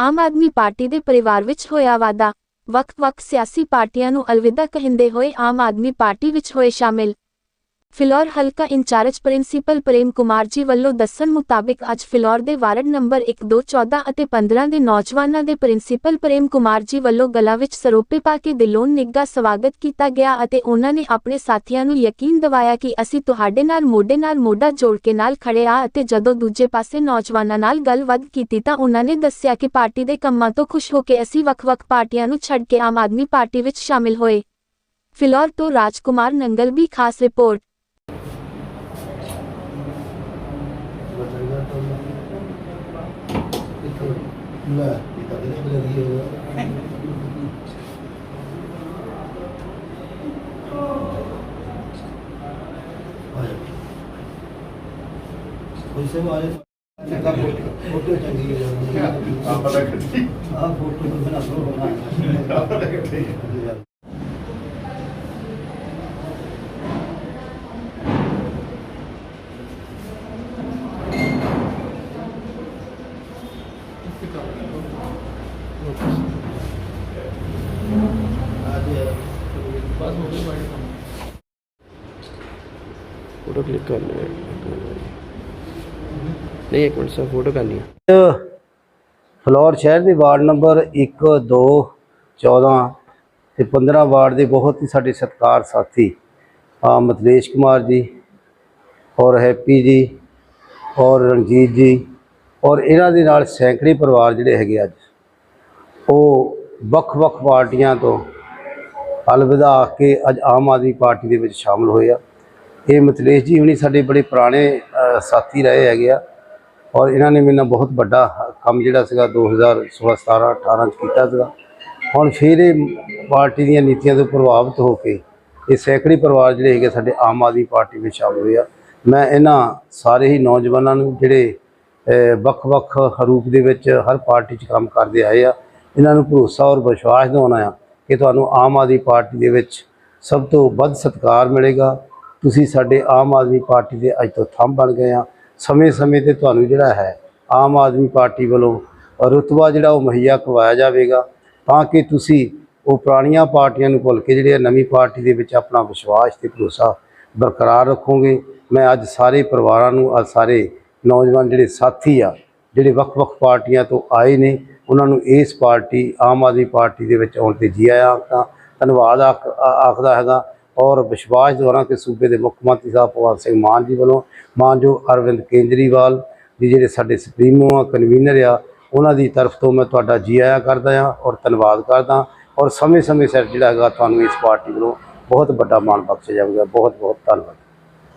Aam Aadmi party ਦੇ ਪਰਿਵਾਰ ਵਿੱਚ ਹੋਇਆ ਵਾਧਾ ਵੱਖ-ਵੱਖ ਸਿਆਸੀ ਪਾਰਟੀਆਂ ਨੂੰ ਅਲਵਿਦਾ ਕਹਿੰਦੇ ਹੋਏ ਆਮ ਆਦਮੀ ਪਾਰਟੀ ਵਿੱਚ ਹੋਏ ਸ਼ਾਮਿਲ। ਫਿਲੌਰ ਹਲਕਾ ਇੰਚਾਰਜ ਪ੍ਰਿੰਸੀਪਲ ਪ੍ਰੇਮ ਕੁਮਾਰ ਜੀ ਵੱਲੋਂ ਦੱਸਣ ਮੁਤਾਬਿਕ ਅੱਜ ਫਿਲੌਰ ਦੇ ਵਾਰਡ ਨੰਬਰ 1 2 14 ਅਤੇ 15 ਦੇ ਨੌਜਵਾਨਾਂ ਦੇ ਪ੍ਰਿੰਸੀਪਲ ਪ੍ਰੇਮ ਕੁਮਾਰ ਜੀ ਵੱਲੋਂ ਗਲਾਂ ਵਿੱਚ ਸਰੋਪੇ ਪਾ ਕੇ ਦਿਲੋਂ ਨਿੱਘਾ ਸਵਾਗਤ ਕੀਤਾ ਗਿਆ ਅਤੇ ਉਹਨਾਂ ਨੇ ਆਪਣੇ ਸਾਥੀਆਂ ਨੂੰ ਯਕੀਨ ਦਿਵਾਇਆ ਕਿ ਅਸੀਂ ਤੁਹਾਡੇ ਨਾਲ ਮੋਢੇ ਨਾਲ ਮੋਢਾ ਜੋੜ ਕੇ ਨਾਲ ਖੜੇ ਆ ਅਤੇ ਜਦੋਂ ਦੂਜੇ ਪਾਸੇ ਨੌਜਵਾਨਾਂ ਨਾਲ ਗੱਲਬਾਤ ਕੀਤੀ ਤਾਂ ਉਹਨਾਂ ਨੇ ਦੱਸਿਆ ਕਿ ਪਾਰਟੀ ਦੇ ਕੰਮਾਂ ਤੋਂ ਖੁਸ਼ ਹੋ ਕੇ ਅਸੀਂ ਵੱਖ-ਵੱਖ ਪਾਰਟੀਆਂ ਨੂੰ ਛੱਡ ਕੇ ਆਮ ਆਦਮੀ ਪਾਰਟੀ ਵਿੱਚ ਸ਼ਾਮਿਲ ਹੋਏ। ਫਿਲੌਰ ਤੋਂ ਰਾਜਕੁਮਾਰ ਨੰਗਲ ਵੀ ਖਾਸ ਰਿਪੋਰਟ। ਲੈ ਕਦੇ ਲੱਗੀ ਹੋਇਆ ਕੋਈ ਸੇ ਮਾਰੇ ਚੰਗਾ ਫੋਟੋ ਚੰਗੀ ਹੈ ਆਪ ਪਤਾ ਕੱਢੀ ਆ ਫੋਟੋ ਬਣਾ ਲੋ ਬਣਾ ਫੋਟੋ ਕਲਿੱਕ ਕਰਨੀ ਹੈ ਨਹੀਂ, ਇੱਕ ਮਿੰਟ ਸਰ, ਫੋਟੋ ਕਰਨੀ ਹੈ ਫਲੋਰ ਸ਼ਹਿਰ ਦੇ ਵਾਰਡ ਨੰਬਰ 1 2 14 ਤੇ 15 ਵਾਰਡ ਦੇ ਬਹੁਤ ਹੀ ਸਾਡੇ ਸਤਕਾਰ ਸਾਥੀ ਆ ਮਤਲੇਸ਼ ਕੁਮਾਰ ਜੀ ਔਰ ਹੈਪੀ ਜੀ ਔਰ ਰਣਜੀਤ ਜੀ ਔਰ ਇਹਨਾਂ ਦੇ ਨਾਲ ਸੈਂਕੜੇ ਪਰਿਵਾਰ ਜਿਹੜੇ ਹੈਗੇ ਅੱਜ, ਉਹ ਵੱਖ-ਵੱਖ ਪਾਰਟੀਆਂ ਤੋਂ ਅਲਵਿਦਾ ਆ ਕੇ ਅੱਜ ਆਮ ਆਦਮੀ ਪਾਰਟੀ ਦੇ ਵਿੱਚ ਸ਼ਾਮਲ ਹੋਏ ਆ। ਇਹ ਮਤਲੇਸ਼ ਜੀ ਹੁਣੀ ਸਾਡੇ ਬੜੇ ਪੁਰਾਣੇ ਸਾਥੀ ਰਹੇ ਹੈਗੇ ਆ ਔਰ ਇਹਨਾਂ ਨੇ ਮੇਰੇ ਨਾਲ ਬਹੁਤ ਵੱਡਾ ਕੰਮ ਜਿਹੜਾ ਸੀਗਾ 2016 17 18 ਚ ਕੀਤਾ ਸੀਗਾ। ਹੁਣ ਫਿਰ ਇਹ ਪਾਰਟੀ ਦੀਆਂ ਨੀਤੀਆਂ ਤੋਂ ਪ੍ਰਭਾਵਿਤ ਹੋ ਕੇ ਇਹ ਸੈਂਕੜੇ ਪਰਿਵਾਰ ਜਿਹੜੇ ਹੈਗੇ ਸਾਡੇ ਆਮ ਆਦਮੀ ਪਾਰਟੀ ਵਿੱਚ ਸ਼ਾਮਲ ਹੋਏ ਆ। ਮੈਂ ਇਹਨਾਂ ਸਾਰੇ ਹੀ ਨੌਜਵਾਨਾਂ ਨੂੰ ਜਿਹੜੇ ਵੱਖ-ਵੱਖ ਰੂਪ ਦੇ ਵਿੱਚ ਹਰ ਪਾਰਟੀ 'ਚ ਕੰਮ ਕਰਦੇ ਆਏ ਆ, ਇਹਨਾਂ ਨੂੰ ਭਰੋਸਾ ਔਰ ਵਿਸ਼ਵਾਸ ਦਿਵਾਉਣਾ ਆ ਕਿ ਤੁਹਾਨੂੰ ਆਮ ਆਦਮੀ ਪਾਰਟੀ ਦੇ ਵਿੱਚ ਸਭ ਤੋਂ ਵੱਧ ਸਤਿਕਾਰ ਮਿਲੇਗਾ ਤੁਸੀਂ ਸਾਡੇ ਆਮ ਆਦਮੀ ਪਾਰਟੀ ਦੇ ਅੱਜ ਤੋਂ ਥੰਮ ਬਣ ਗਏ ਆ। ਸਮੇਂ-ਸਮੇਂ ਤੇ ਤੁਹਾਨੂੰ ਜਿਹੜਾ ਹੈ, ਆਮ ਆਦਮੀ ਪਾਰਟੀ ਵੱਲੋਂ ਰੁਤਬਾ ਜਿਹੜਾ ਉਹ ਮੁਹੱਈਆ ਕਰਵਾਇਆ ਜਾਵੇਗਾ। ਤਾਂ ਕਿ ਤੁਸੀਂ ਉਹ ਪੁਰਾਣੀਆਂ ਪਾਰਟੀਆਂ ਨੂੰ ਭੁੱਲ ਕੇ ਜਿਹੜੇ ਨਵੀਂ ਪਾਰਟੀ ਦੇ ਵਿੱਚ ਆਪਣਾ ਵਿਸ਼ਵਾਸ ਤੇ ਭਰੋਸਾ ਬਰਕਰਾਰ ਰੱਖੋਗੇ। ਮੈਂ ਅੱਜ ਸਾਰੇ ਪਰਿਵਾਰਾਂ ਨੂੰ, ਅੱਜ ਸਾਰੇ ਨੌਜਵਾਨ ਜਿਹੜੇ ਸਾਥੀ ਆ, ਜਿਹੜੇ ਵੱਖ-ਵੱਖ ਪਾਰਟੀਆਂ ਤੋਂ ਆਏ ਨੇ, ਉਹਨਾਂ ਨੂੰ ਇਸ ਪਾਰਟੀ, ਆਮ ਆਦਮੀ ਪਾਰਟੀ ਦੇ ਵਿੱਚ ਆਉਣ ਤੇ ਜੀ ਆਇਆਂ ਆਖਦਾ, ਧੰਨਵਾਦ ਆਖ- ਆਖਦਾ ਹੈਗਾ। ਔਰ ਵਿਸ਼ਵਾਸ ਦਵਾਉਣਾ ਕਿ ਸੂਬੇ ਦੇ ਮੁੱਖ ਮੰਤਰੀ ਸਾਹਿਬ ਭਗਵੰਤ ਸਿੰਘ ਮਾਨ ਜੀ ਵੱਲੋਂ ਮਾਨਯੋਗ ਅਰਵਿੰਦ ਕੇਜਰੀਵਾਲ ਜੀ ਜਿਹੜੇ ਸਾਡੇ ਸੁਪਰੀਮੋ ਆ ਕਨਵੀਨਰ ਆ, ਉਹਨਾਂ ਦੀ ਤਰਫ ਤੋਂ ਮੈਂ ਤੁਹਾਡਾ ਜੀ ਆਇਆਂ ਕਰਦਾ ਹਾਂ ਔਰ ਧੰਨਵਾਦ ਕਰਦਾ ਔਰ ਸਮੇਂ-ਸਮੇਂ ਸਿਰ ਜਿਹੜਾ ਹੈਗਾ ਤੁਹਾਨੂੰ ਇਸ ਪਾਰਟੀ ਵੱਲੋਂ ਬਹੁਤ ਵੱਡਾ ਮਾਣ ਬਖਸ਼ਿਆ ਜਾਵੇਗਾ। ਬਹੁਤ ਬਹੁਤ ਧੰਨਵਾਦ।